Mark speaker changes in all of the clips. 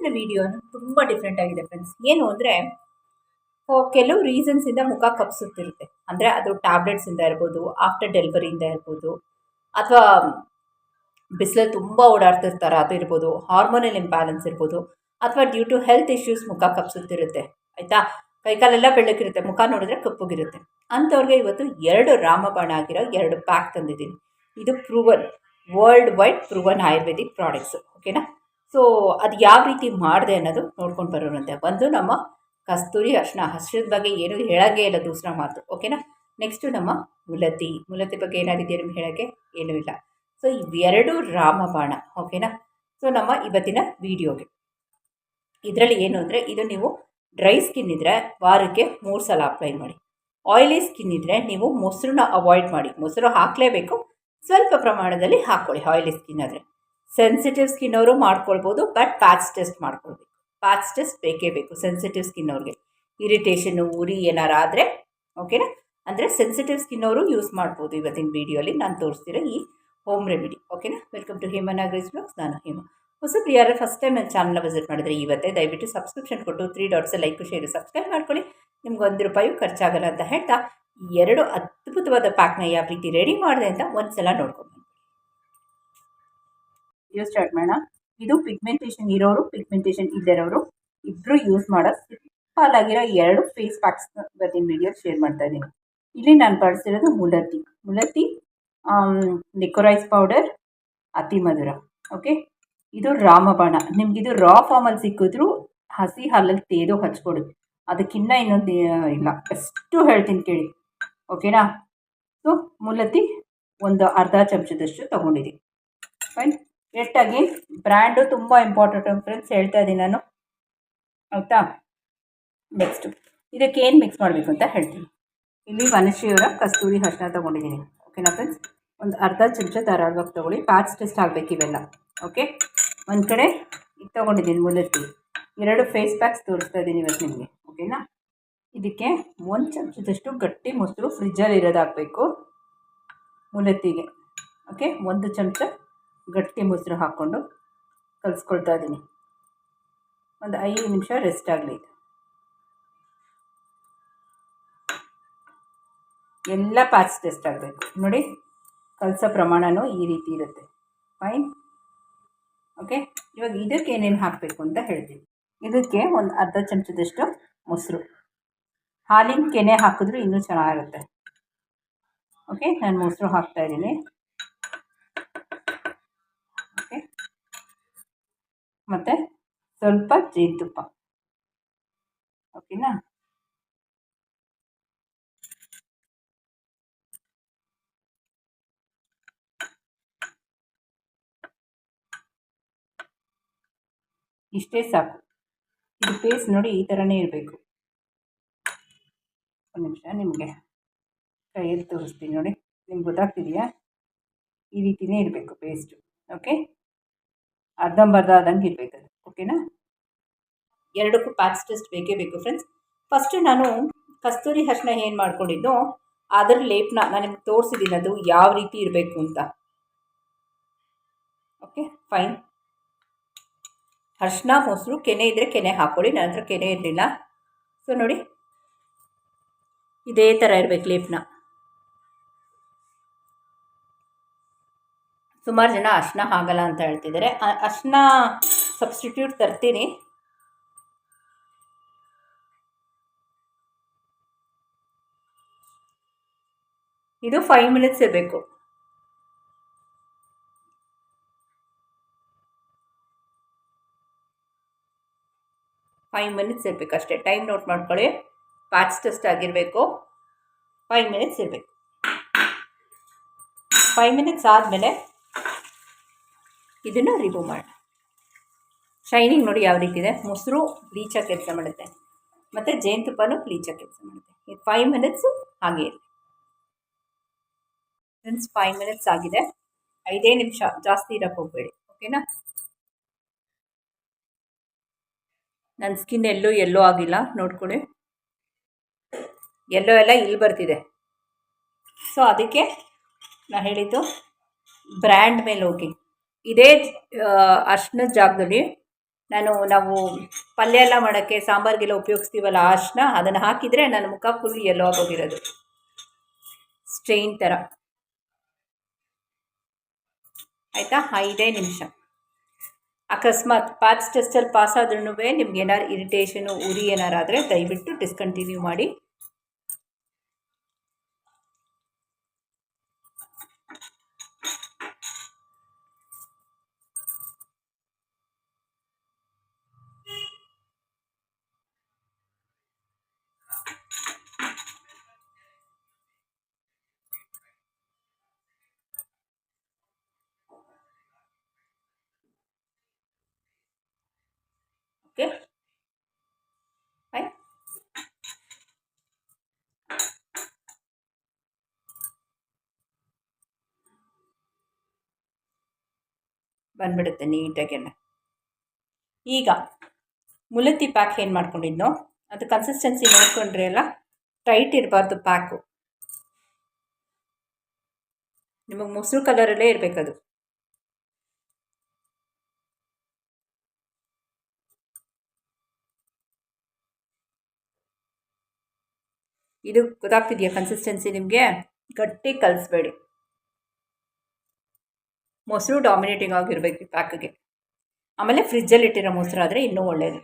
Speaker 1: ಇವತ್ತಿನ ವಿಡಿಯೋ ತುಂಬ ಡಿಫ್ರೆಂಟ್ ಆಗಿದೆ ಫ್ರೆಂಡ್ಸ್ ಏನು ಅಂದರೆ ಕೆಲವು ರೀಸನ್ಸಿಂದ ಮುಖ ಕಪ್ಸುತ್ತಿರುತ್ತೆ. ಅಂದರೆ ಅದು ಟ್ಯಾಬ್ಲೆಟ್ಸಿಂದ ಇರ್ಬೋದು ಆಫ್ಟರ್ ಡೆಲಿವರಿಯಿಂದ ಇರ್ಬೋದು, ಅಥವಾ ಬಿಸಿಲು ತುಂಬ ಓಡಾಡ್ತಿರ್ತಾರೆ, ಅದು ಇರ್ಬೋದು ಹಾರ್ಮೋನಲ್ ಇಂಬ್ಯಾಲೆನ್ಸ್ ಇರ್ಬೋದು, ಅಥವಾ ಡ್ಯೂ ಟು ಹೆಲ್ತ್ ಇಶ್ಯೂಸ್ ಮುಖ ಕಪ್ಸುತ್ತಿರುತ್ತೆ. ಆಯಿತಾ? ಕೈಕಾಲೆಲ್ಲ ಬೆಳಕಿರುತ್ತೆ ಮುಖ ನೋಡಿದ್ರೆ ಕಪ್ಪುಗಿರುತ್ತೆ. ಅಂಥವ್ರಿಗೆ ಇವತ್ತು ಎರಡು ರಾಮಬಾಣ ಆಗಿರೋ ಎರಡು ಪ್ಯಾಕ್ ತಂದಿದ್ದೀನಿ. ಇದು proven world wide proven ayurvedic products ಓಕೆನಾ ಸೊ ಅದು ಯಾವ ರೀತಿ ಮಾಡಿದೆ ಅನ್ನೋದು ನೋಡ್ಕೊಂಡು ಬರೋರಂತೆ. ಒಂದು ನಮ್ಮ ಕಸ್ತೂರಿ ಅರ್ಶಿನ ಹಸಿರದ ಬಗ್ಗೆ ಏನು ಹೇಳೋಂಗೇ ಇಲ್ಲ ದೂಸರ ಮಾತು, ಓಕೆನಾ? ನೆಕ್ಸ್ಟು ನಮ್ಮ ಮುಲತಿ ಮುಲತಿ ಬಗ್ಗೆ ಏನಾಗಿದೆ ನಿಮ್ಗೆ ಹೇಳೋಕ್ಕೆ? ಏನೂ ಇಲ್ಲ. ಸೊ ಇವೆರಡು ರಾಮಬಾಣ, ಓಕೆನಾ? ಸೊ ನಮ್ಮ ಇವತ್ತಿನ ವಿಡಿಯೋಗೆ. ಇದರಲ್ಲಿ ಏನು ಅಂದರೆ, ಇದು ನೀವು ಡ್ರೈ ಸ್ಕಿನ್ ಇದ್ದರೆ ವಾರಕ್ಕೆ ಮೂರು ಸಲ ಅಪ್ಲೈ ಮಾಡಿ. ಆಯಿಲಿ ಸ್ಕಿನ್ ಇದ್ದರೆ ನೀವು ಮೊಸರನ್ನ ಅವಾಯ್ಡ್ ಮಾಡಿ. ಮೊಸರು ಹಾಕಲೇಬೇಕು. ಸ್ವಲ್ಪ ಪ್ರಮಾಣದಲ್ಲಿ ಹಾಕ್ಕೊಳ್ಳಿ ಆಯಿಲಿ ಸ್ಕಿನ್ ಆದರೆ. ಸೆನ್ಸಿಟಿವ್ ಸ್ಕಿನ್ ಅವರು ಮಾಡ್ಕೊಳ್ಬೋದು, ಬಟ್ ಪ್ಯಾಚ್ ಟೆಸ್ಟ್ ಮಾಡ್ಕೊಳ್ಬೇಕು. ಪ್ಯಾಚ್ ಟೆಸ್ಟ್ ಬೇಕೇ ಬೇಕು ಸೆನ್ಸಿಟಿವ್ ಸ್ಕಿನ್ ಅವ್ರಿಗೆ ಇರಿಟೇಷನ್ನು, ಉರಿ ಏನಾರು ಆದರೆ, ಓಕೆನಾ? ಅಂದರೆ ಸೆನ್ಸಿಟಿವ್ ಸ್ಕಿನ್ ಅವರು ಯೂಸ್ ಮಾಡ್ಬೋದು ಇವತ್ತಿನ ವೀಡಿಯೋಲಿ. ನಾನು ತೋರಿಸ್ತಿರೋ ಈ ಹೋಮ್ ರೆಮಿಡಿ, ಓಕೆನಾ? ವೆಲ್ಕಮ್ ಟು ಹೇಮನಾಗ್ರೇಸ್ ಬ್ಲಾಗ್ಸ್. ನಾನು ಹೇಮ. ಹೊಸ ಯಾರು ಫಸ್ಟ್ ಟೈಮ್ ನನ್ನ ಚಾನಲ್ನ ವಿಸಿಟ್ ಮಾಡಿದ್ರೆ ಇವತ್ತೇ ದಯವಿಟ್ಟು ಸಬ್ಸ್ಕ್ರಿಪ್ಷನ್ ಕೊಟ್ಟು three dots like share subscribe ಮಾಡ್ಕೊಳ್ಳಿ. ನಿಮ್ಗೆ ಒಂದು ರೂಪಾಯಿ ಖರ್ಚಾಗಲ್ಲ ಅಂತ ಹೇಳ್ತಾ, ಎರಡು ಅದ್ಭುತವಾದ ಪ್ಯಾಕ್ನ ಯಾವ ರೀತಿ ರೆಡಿ ಮಾಡಿದೆ ಅಂತ ಒಂದು ಸಲ ನೋಡ್ಕೊಂಡು ಯೂಸ್ ಸ್ಟಾರ್ಟ್ ಮಾಡೋಣ ಇದು ಪಿಗ್ಮೆಂಟೇಷನ್ ಇರೋರು ಪಿಗ್ಮೆಂಟೇಷನ್ ಇಲ್ಲದಿರೋರು ಇಬ್ಬರು ಯೂಸ್ ಮಾಡೋ ಸಿಂಪಲ್ ಆಗಿರೋ ಎರಡು ಫೇಸ್ ಪ್ಯಾಕ್ಸ್ ಇವತ್ತಿನ ವಿಡಿಯೋ ಶೇರ್ ಮಾಡ್ತಾ ಇದ್ದೀನಿ. ಇಲ್ಲಿ ನಾನು ಬಳಸಿರೋದು ಮುಲತಿ ಮುಲತಿ ನಿಕೋರೈಸ್ ಪೌಡರ್ ಅತಿ ಮಧುರ. ಓಕೆ ಇದು ರಾಮಬಾಣ. ನಿಮಗಿದು ರಾ ಫಾರ್ಮಲ್ಲಿ ಸಿಕ್ಕಿದ್ರು ಹಸಿ ಹಾಲಲ್ಲಿ ತೇದು ಹಚ್ಕೊಡಿ. ಅದಕ್ಕಿನ್ನ ಇನ್ನೊಂದು ಇಲ್ಲ. ಎಷ್ಟು ಹೇಳ್ತೀನಿ ಕೇಳಿ. ಓಕೆನಾ ಸೊ ಮುಲತಿ ಒಂದು ಅರ್ಧ ಚಮಚದಷ್ಟು ತಗೊಂಡಿದ್ದೀನಿ. ಫೈನ್ ಎಷ್ಟಾಗಿ ಬ್ರ್ಯಾಂಡು ತುಂಬ ಇಂಪಾರ್ಟೆಂಟ್ ಫ್ರೆಂಡ್ಸ್ ಹೇಳ್ತಾ ಇದ್ದೀನಿ ನಾನು. ಆಯಿತಾ? ನೆಕ್ಸ್ಟು ಇದಕ್ಕೆ ಏನು ಮಿಕ್ಸ್ ಮಾಡಬೇಕು ಅಂತ ಹೇಳ್ತೀನಿ. ಇಲ್ಲಿ ವನಶ್ರೀಯವರ ಕಸ್ತೂರಿ ಅರ್ಶಿನ ತೊಗೊಂಡಿದ್ದೀನಿ. ಓಕೆನಾ ಫ್ರೆಂಡ್ಸ್ ಒಂದು ಅರ್ಧ ಚಮಚ ಧಾರಾಳವಾಗಿ ತೊಗೊಳ್ಳಿ. ಪ್ಯಾಚ್ ಟೆಸ್ಟ್ ಆಗಬೇಕು ಇವೆಲ್ಲ. ಓಕೆ ಒಂದು ಕಡೆ ಇದು ತೊಗೊಂಡಿದ್ದೀನಿ ಮುಲತ್ತಿ ಎರಡು ಫೇಸ್ ಪ್ಯಾಕ್ಸ್ ತೋರಿಸ್ತಾ ಇದ್ದೀನಿ ಇವತ್ತು ನಿಮಗೆ. ಓಕೆನಾ ಇದಕ್ಕೆ ಒಂದು ಚಮಚದಷ್ಟು ಗಟ್ಟಿ ಮೊಸರು ಫ್ರಿಜ್ಜಲ್ಲಿ ಇರೋದಾಗಬೇಕು. ಮುಲತ್ತಿಗೆ ಓಕೆ ಒಂದು ಚಮಚ ಗಟ್ಟಿ ಮೊಸರು ಹಾಕ್ಕೊಂಡು ಕಲಿಸ್ಕೊಳ್ತಾ ಇದ್ದೀನಿ. ಒಂದು ಐದು ನಿಮಿಷ ರೆಸ್ಟ್ ಆಗಲಿ ಎಲ್ಲ ಪ್ಯಾಚ್ ಟೆಸ್ಟ್ ಆಗಬೇಕು. ನೋಡಿ, ಕಲಸೋ ಪ್ರಮಾಣವೂ ಈ ರೀತಿ ಇರುತ್ತೆ. ಫೈನ್ ಓಕೆ ಇವಾಗ ಇದಕ್ಕೆ ಏನೇನು ಹಾಕಬೇಕು ಅಂತ ಹೇಳ್ತೀನಿ. ಇದಕ್ಕೆ ಒಂದು ಅರ್ಧ ಚಮಚದಷ್ಟು ಮೊಸರು. ಹಾಲಿನ ಕೆನೆ ಹಾಕಿದ್ರು ಇನ್ನೂ ಚೆನ್ನಾಗಿರುತ್ತೆ. ಓಕೆ ನಾನು ಮೊಸರು ಹಾಕ್ತಾ ಮತ್ತು ಸ್ವಲ್ಪ ಜೇನುತುಪ್ಪ. ಓಕೆನಾ ಇಷ್ಟೇ ಸಾಕು. ಇದು ಪೇಸ್ಟ್ ನೋಡಿ ಈ ಥರನೇ ಇರಬೇಕು. ಒಂದು ನಿಮಿಷ, ನಿಮಗೆ ಕೈಯಲ್ಲಿ ತೋರಿಸ್ತೀನಿ ನೋಡಿ. ನಿಮ್ಗೆ ಗೊತ್ತಾಗ್ತಿದೆಯಾ? ಈ ರೀತಿಯೇ ಇರಬೇಕು ಪೇಸ್ಟು ಓಕೆ ಅರ್ಧಂಬರ್ಧ ಆದಂಗೆ ಇರಬೇಕು ಓಕೆನಾ ಎರಡಕ್ಕೂ ಪ್ಯಾಚ್ ಟೆಸ್ಟ್ ಬೇಕೇ ಬೇಕು ಫ್ರೆಂಡ್ಸ್ ಫಸ್ಟು ನಾನು ಕಸ್ತೂರಿ ಅರ್ಶಿನ ಏನು ಮಾಡ್ಕೊಂಡಿದ್ದು ಅದರ ಲೇಪನ ನಾನು ನಿಮ್ಗೆ ತೋರಿಸಿದ್ದೀನಿ ಅದು ಯಾವ ರೀತಿ ಇರಬೇಕು ಅಂತ. ಓಕೆ ಫೈನ್ ಅರ್ಶಿನ ಮೊಸರು ಕೆನೆ ಇದ್ದರೆ ಕೆನೆ ಹಾಕ್ಕೊಳ್ಳಿ ನನ್ನ ಹತ್ರ ಕೆನೆ ಇರಲಿಲ್ಲ. ಸೊ ನೋಡಿ, ಇದೇ ಥರ ಇರಬೇಕು ಲೇಪನ. ಸುಮಾರು ಜನ ಅರ್ಶಿನ ಆಗಲ್ಲ ಅಂತ ಹೇಳ್ತಿದ್ದಾರೆ ಅರ್ಶಿನ ಸಬ್ಸ್ಟಿಟ್ಯೂಟ್ ತರ್ತೀನಿ. ಇದು ಫೈವ್ ಮಿನಿಟ್ಸ್ ಇರಬೇಕು ಫೈವ್ ಮಿನಿಟ್ಸ್ ಇರಬೇಕು ಅಷ್ಟೇ. ಟೈಮ್ ನೋಟ್ ಮಾಡ್ಕೊಳ್ಳಿ. ಪ್ಯಾಚ್ ಟೆಸ್ಟ್ ಆಗಿರಬೇಕು. ಫೈವ್ ಮಿನಿಟ್ಸ್ ಇರಬೇಕು ಫೈವ್ ಮಿನಿಟ್ಸ್ ಆದಮೇಲೆ ಇದನ್ನು ರಿಮೂವ್ ಮಾಡೋಣ ಶೈನಿಂಗ್ ನೋಡಿ ಯಾವ ರೀತಿ ಇದೆ? ಮೊಸರು ಬ್ಲೀಚಾಗಿ ಕೆಲಸ ಮಾಡುತ್ತೆ. ಮತ್ತು ಜೇನುತುಪ್ಪನೂ ಬ್ಲೀಚಾಗಿ ಕೆಲಸ ಮಾಡುತ್ತೆ. ಇದು ಫೈವ್ ಮಿನಿಟ್ಸು ಹಾಗೆ ಫ್ರೆಂಡ್ಸ್ ಫೈವ್ ಮಿನಿಟ್ಸ್ ಆಗಿದೆ. ಐದೇ ನಿಮಿಷ ಜಾಸ್ತಿ ಇರೋಕ್ಕೆ ಹೋಗಬೇಡಿ. ಓಕೆನಾ ನನ್ನ ಸ್ಕಿನ್ ಎಲ್ಲೂ ಎಲ್ಲೋ ಆಗಿಲ್ಲ, ನೋಡ್ಕೊಳ್ಳಿ. ಎಲ್ಲೋ ಎಲ್ಲ ಇಲ್ಲಿ ಬರ್ತಿದೆ. ಸೊ ಅದಕ್ಕೆ ನಾನು ಹೇಳಿದ್ದು ಬ್ರ್ಯಾಂಡ್ ಮೇಲೆ ಹೋಗಿ. ಇದೇ ಅರ್ಶಿನದ ಜಾಗದಲ್ಲಿ ನಾನು ನಾವು ಪಲ್ಯ ಎಲ್ಲ ಮಾಡೋಕ್ಕೆ ಸಾಂಬಾರಿಗೆಲ್ಲ ಉಪಯೋಗಿಸ್ತೀವಲ್ಲ ಅರ್ಶನ ಅರಿಶಿನ, ಅದನ್ನು ಹಾಕಿದರೆ ನನ್ನ ಮುಖ ಫುಲ್ ಎಲ್ಲೋ ಆಗೋಗಿರೋದು. ಸ್ಟ್ರೈನ್ ಥರ ಆಯಿತಾ? ಐದೇ ನಿಮಿಷ. ಅಕಸ್ಮಾತ್ ಪಾಸ್ ಟೆಸ್ಟಲ್ಲಿ ಪಾಸ್ ಆದ್ರೂ ನಿಮ್ಗೆ ಏನಾರು ಇರಿಟೇಷನು ಉರಿ ಏನಾರು ಆದರೆ ದಯವಿಟ್ಟು ಡಿಸ್ಕಂಟಿನ್ಯೂ ಮಾಡಿ. ಬಂದ್ಬಿಡುತ್ತೆ ನೀಟಾಗೆಲ್ಲ ಈಗ ಮುಲತಿ ಪ್ಯಾಕ್ ಏನು ಮಾಡ್ಕೊಂಡಿದ್ನೋ ಅದು ಕನ್ಸಿಸ್ಟೆನ್ಸಿ ನೋಡ್ಕೊಂಡ್ರೆ ಎಲ್ಲ ಟೈಟ್ ಇರಬಾರ್ದು ಪ್ಯಾಕು ನಿಮಗೆ ಮೊಸರು ಕಲರಲ್ಲೇ ಇರಬೇಕದು. ಇದು ಗೊತ್ತಾಗ್ತಿದೆಯಾ ಕನ್ಸಿಸ್ಟೆನ್ಸಿ ನಿಮಗೆ? ಗಟ್ಟಿ ಕಲಿಸ್ಬೇಡಿ. ಮೊಸರು ಡಾಮಿನೇಟಿಂಗ್ ಆಗಿರಬೇಕು ಪ್ಯಾಕ್ಗೆ ಆಮೇಲೆ ಫ್ರಿಜ್ಜಲ್ಲಿ ಇಟ್ಟಿರೋ ಮೊಸರು ಆದರೆ ಇನ್ನೂ ಒಳ್ಳೆಯದು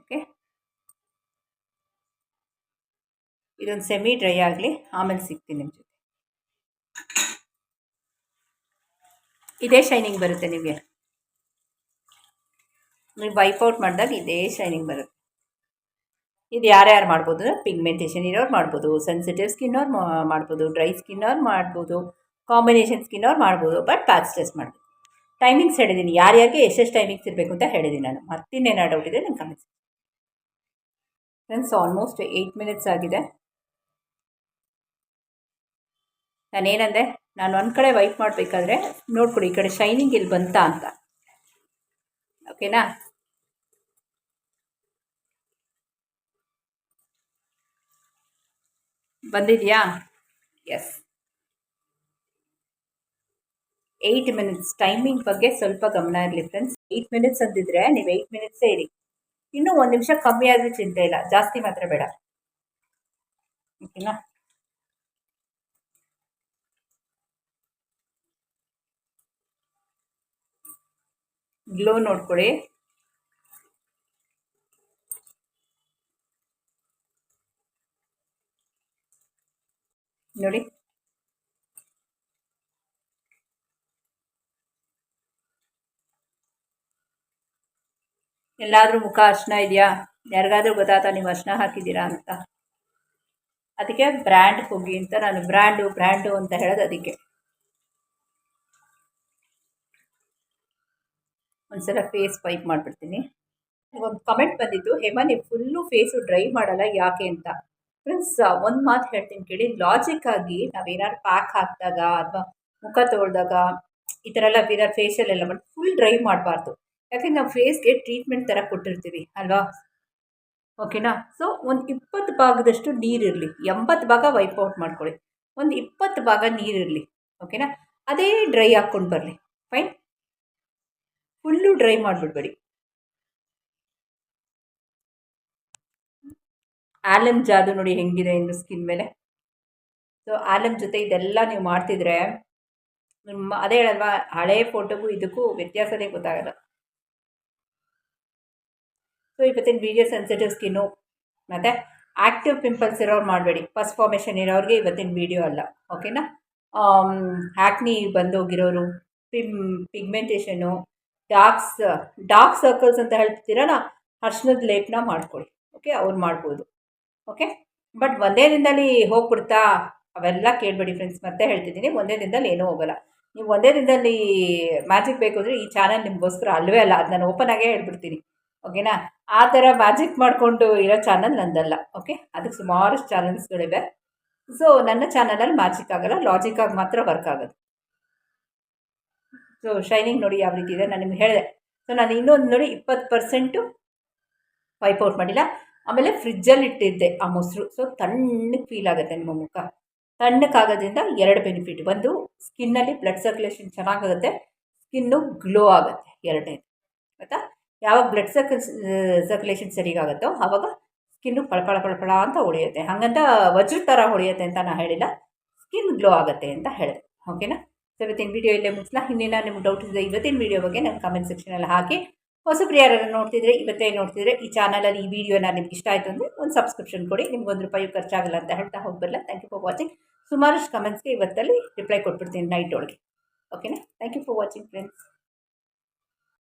Speaker 1: ಓಕೆ ಇದೊಂದು ಸೆಮಿ ಡ್ರೈ ಆಗಲಿ, ಆಮೇಲೆ ಸಿಗ್ತೀನಿ ನಿಮ್ಮ ಜೊತೆ. ಇದೇ ಶೈನಿಂಗ್ ಬರುತ್ತೆ ನಿಮಗೆ. ನೀವು ವೈಪ್ ಔಟ್ ಮಾಡಿದಾಗ ಇದೇ ಶೈನಿಂಗ್ ಬರುತ್ತೆ. ಇದು ಯಾರ್ಯಾರು ಮಾಡ್ಬೋದು? ಪಿಗ್ಮೆಂಟೇಷನ್ ಇರೋರು ಮಾಡ್ಬೋದು ಸೆನ್ಸಿಟಿವ್ ಸ್ಕಿನ್ ಅವ್ರು ಮಾಡ್ಬೋದು ಡ್ರೈ ಸ್ಕಿನ್ ಅವ್ರು ಮಾಡ್ಬೋದು ಕಾಂಬಿನೇಷನ್ ಸ್ಕಿನ್ ಅವ್ರು ಮಾಡ್ಬೋದು ಬಟ್ ಪ್ಯಾಚ್ ಟೆಸ್ಟ್ ಮಾಡಬೇಕು. ಟೈಮಿಂಗ್ಸ್ ಹೇಳಿದ್ದೀನಿ ಯಾರ್ಯಾರಿಗೆ ಎಷ್ಟೆಷ್ಟು ಟೈಮಿಂಗ್ಸ್ ಇರಬೇಕು ಅಂತ ಹೇಳಿದ್ದೀನಿ ನಾನು. ಮತ್ತಿನ್ನೇನೋ ಡೌಟ್ ಇದೆ ನಂಗೆ comments friends almost eight minutes ಆಗಿದೆ. ನಾನೇನಂದೆ, ನಾನು ಒಂದು ಕಡೆ ವೈಪ್ ಮಾಡಬೇಕಾದ್ರೆ, ನೋಡ್ಕೊಡಿ, ಈ ಕಡೆ ಶೈನಿಂಗ್ ಇಲ್ಲಿ ಬಂತಾ ಅಂತ. ಓಕೆನಾ ಬಂದಿದೆಯಾ? ಎಸ್ ಏಯ್ಟ್ ಮಿನಿಟ್ಸ್ ಟೈಮಿಂಗ್ ಬಗ್ಗೆ ಸ್ವಲ್ಪ ಗಮನ ಇರಲಿ ಫ್ರೆಂಡ್ಸ್ ಏಯ್ಟ್ ಮಿನಿಟ್ಸ್ ಅಂತಿದ್ರೆ ನೀವು ಏಯ್ಟ್ ಮಿನಿಟ್ಸೇ ಇರಿ. ಇನ್ನೂ ಒಂದು ನಿಮಿಷ ಕಮ್ಮಿ ಆದರೆ ಚಿಂತೆ ಇಲ್ಲ. ಜಾಸ್ತಿ ಮಾತ್ರ ಬೇಡ. ಓಕೆನಾ ಗ್ಲೋ ನೋಡ್ಕೊಳ್ಳಿ ನೋಡಿ. ಎಲ್ಲಾದರೂ ಮುಖ ಅರ್ಶನ ಇದೆಯಾ? ಯಾರಿಗಾದ್ರೂ ಗೊತ್ತಾತ ನೀವು ಅರ್ಶನ ಹಾಕಿದ್ದೀರಾ ಅಂತ? ಅದಕ್ಕೆ ಬ್ರ್ಯಾಂಡ್ ಹೋಗಿ ಅಂತ ನಾನು ಬ್ರ್ಯಾಂಡು ಬ್ರ್ಯಾಂಡು ಅಂತ ಹೇಳೋದು ಅದಕ್ಕೆ. ಒಂದ್ಸಲ ಫೇಸ್ ವೈಪ್ ಮಾಡಿಬಿಡ್ತೀನಿ. ಒಂದು ಕಮೆಂಟ್ ಬಂದಿತ್ತು, ಹೇಮ, ನೀವು ಫುಲ್ಲು ಫೇಸು ಡ್ರೈ ಮಾಡಲ್ಲ ಯಾಕೆ? ಅಂತ. ಫ್ರೆಂಡ್ಸ್ ಒಂದು ಮಾತು ಹೇಳ್ತೀನಿ ಕೇಳಿ. ಲಾಜಿಕ್ ಆಗಿ ನಾವೇನಾದ್ರು ಪ್ಯಾಕ್ ಹಾಕಿದಾಗ ಅಥವಾ ಮುಖ ತೊಳೆದಾಗ ಈ ಥರ ಎಲ್ಲ ಏನಾದ್ರು ಫೇಶಿಯಲ್ ಎಲ್ಲ ಮಾಡಿ ಫುಲ್ ಡ್ರೈ ಮಾಡಬಾರ್ದು. ಯಾಕೆಂದ್ರೆ ನಾವು ಫೇಸ್ಗೆ ಟ್ರೀಟ್ಮೆಂಟ್ ಥರ ಕೊಟ್ಟಿರ್ತೀವಿ, ಅಲ್ವಾ? ಓಕೆನಾ ಸೊ ಒಂದು ಇಪ್ಪತ್ತು ಭಾಗದಷ್ಟು ನೀರಿರಲಿ ಎಂಬತ್ತು ಭಾಗ ವೈಪ್ ಔಟ್ ಮಾಡ್ಕೊಳ್ಳಿ. ಒಂದು ಇಪ್ಪತ್ತು ಭಾಗ ನೀರಿರಲಿ ಓಕೆನಾ ಅದೇ ಡ್ರೈ ಹಾಕ್ಕೊಂಡು ಬರಲಿ. ಫೈನ್ ಫುಲ್ಲು ಡ್ರೈ ಮಾಡಿಬಿಡ್ಬೇಡಿ. ಆಲಮ್ ಜಾದು ನೋಡಿ ಹೆಂಗಿದೆ ಇನ್ನು ಸ್ಕಿನ್ ಮೇಲೆ. ಸೊ ಆಲಮ್ ಜೊತೆ ಇದೆಲ್ಲ ನೀವು ಮಾಡ್ತಿದ್ರೆ ನಿಮ್ಮ, ಅದೇ ಹೇಳಲ್ವಾ, ಹಳೆ ಫೋಟೋಗೂ ಇದಕ್ಕೂ ವ್ಯತ್ಯಾಸನೇ ಗೊತ್ತಾಗಲ್ಲ. ಸೊ ಇವತ್ತಿನ ವೀಡಿಯೋ ಸೆನ್ಸಿಟಿವ್ ಸ್ಕಿನ್ನು ಮತ್ತು ಆ್ಯಕ್ಟಿವ್ ಪಿಂಪಲ್ಸ್ ಇರೋರು ಮಾಡಬೇಡಿ. ಫಸ್ಟ್ ಫಾರ್ಮೇಷನ್ ಇರೋರಿಗೆ ಇವತ್ತಿನ ವೀಡಿಯೋ ಅಲ್ಲ ಓಕೆನಾ ಹ್ಯಾಕ್ನಿ ಬಂದೋಗಿರೋರು ಪಿಮ್ ಪಿಗ್ಮೆಂಟೇಷನು ಡಾರ್ಕ್ಸ್ ಡಾರ್ಕ್ ಸರ್ಕಲ್ಸ್ ಅಂತ ಹೇಳ್ತೀರಲ್ಲ, ಅರ್ಶನದ ಲೇಪನ ಮಾಡ್ಕೊಳ್ಳಿ ಓಕೆ ಅವ್ರು ಮಾಡ್ಬೋದು. ಓಕೆ ಬಟ್ ಒಂದೇ ದಿನದಲ್ಲಿ ಹೋಗ್ಬಿಡ್ತಾ? ಅವೆಲ್ಲ ಕೇಳಬೇಡಿ ಫ್ರೆಂಡ್ಸ್ ಮತ್ತೆ ಹೇಳ್ತಿದ್ದೀನಿ. ಒಂದೇ ದಿನದಲ್ಲಿ ಏನೂ ಹೋಗಲ್ಲ. ನೀವು ಒಂದೇ ದಿನದಲ್ಲಿ ಮ್ಯಾಜಿಕ್ ಬೇಕು ಅಂದರೆ ಈ ಚಾನಲ್ ನಿಮಗೋಸ್ಕರ ಅಲ್ವೇ ಅಲ್ಲ. ಅದು ನಾನು ಓಪನ್ ಆಗೇ ಹೇಳ್ಬಿಡ್ತೀನಿ. ಓಕೆನಾ ಆ ಥರ ಮ್ಯಾಜಿಕ್ ಮಾಡಿಕೊಂಡು ಇರೋ ಚಾನಲ್ ನಂದಲ್ಲ. ಓಕೆ ಅದಕ್ಕೆ ಸುಮಾರಷ್ಟು ಚಾನಲ್ಸ್ಗಳಿವೆ ಸೊ ನನ್ನ ಚಾನಲಲ್ಲಿ ಮ್ಯಾಜಿಕ್ ಆಗಲ್ಲ. ಲಾಜಿಕ್ಕಾಗಿ ಮಾತ್ರ ವರ್ಕ್ ಆಗೋದು. ಸೊ ಶೈನಿಂಗ್ ನೋಡಿ ಯಾವ ರೀತಿ ಇದೆ? ನಾನು ನಿಮ್ಗೆ ಹೇಳಿದೆ. ಸೊ ನಾನು ಇನ್ನೊಂದು ನೋಡಿ ಇಪ್ಪತ್ತು ಪರ್ಸೆಂಟು ವೈಪ್ ಔಟ್ ಮಾಡಿಲ್ಲ. ಆಮೇಲೆ ಫ್ರಿಜ್ಜಲ್ಲಿ ಇಟ್ಟಿದ್ದೆ ಆ ಮೊಸರು. ಸೊ ತಣ್ಣಗೆ ಫೀಲ್ ಆಗುತ್ತೆ ನಿಮ್ಮ ಮುಖ. ತಣ್ಣಕ್ಕಾಗೋದ್ರಿಂದ ಎರಡು ಬೆನಿಫಿಟ್ ಒಂದು ಸ್ಕಿನ್ನಲ್ಲಿ ಬ್ಲಡ್ ಸರ್ಕ್ಯುಲೇಷನ್ ಚೆನ್ನಾಗಾಗುತ್ತೆ. ಸ್ಕಿನ್ನು ಗ್ಲೋ ಆಗುತ್ತೆ ಎರಡನೇದು. ಆಯಿತಾ? ಯಾವಾಗ ಬ್ಲಡ್ ಸರ್ಕ್ಯುಲ್ ಸರ್ಕ್ಯುಲೇಷನ್ ಸರಿಗಾಗುತ್ತೋ ಆವಾಗ ಸ್ಕಿನ್ನು ಪಳಪಳ ಪಳಪಳ ಅಂತ ಹೊಳೆಯುತ್ತೆ. ಹಾಗಂತ ವಜ್ರದ ಥರ ಹೊಳೆಯುತ್ತೆ ಅಂತ ನಾನು ಹೇಳಿಲ್ಲ. ಸ್ಕಿನ್ ಗ್ಲೋ ಆಗುತ್ತೆ ಅಂತ ಹೇಳಿದೆ. ಓಕೆನಾ ಸೊ ಇವತ್ತಿನ ವೀಡಿಯೋ ಇಲ್ಲೇ ಮುಗಿಸ್ಲಾ. ಇನ್ನೇನ ನಿಮ್ಗೆ ಡೌಟ್ ಇದೆ ಇವತ್ತಿನ ವೀಡಿಯೋ ಬಗ್ಗೆ ನನ್ನ ಕಮೆಂಟ್ ಸೆಕ್ಷನಲ್ಲಿ ಹಾಕಿ. ಹೊಸಬ್ರು ಯಾರು ನೋಡ್ತಿದ್ರೆ, ಇವತ್ತೇ ನೋಡ್ತಿದ್ರೆ ಈ ಚಾನಲಲ್ಲಿ ಈ ವಿಡಿಯೋನ ನಿಮ್ಗೆ ಇಷ್ಟ ಆಯಿತು ಅಂದರೆ ಒಂದು ಸಬ್ಸ್ಕ್ರಿಪ್ಷನ್ ಕೊಡಿ. ನಿಮ್ಗೆ ಒಂದು ರೂಪಾಯಿ ಖರ್ಚಾಗಲ್ಲ ಅಂತ ಹೇಳ್ತಾ ಹೋಗ್ಬರಲ್ಲ ಥ್ಯಾಂಕ್ ಯು ಫಾರ್ ವಾಚಿಂಗ್ ಸುಮಾರಷ್ಟು ಕಮೆಂಟ್ಸ್ಗೆ ಇವತ್ತಲ್ಲಿ ರಿಪ್ಲೈ ಕೊಟ್ಬಿಡ್ತೀನಿ ನೈಟ್ ಒಳಗೆ. ಓಕೆನಾ thank you for watching friends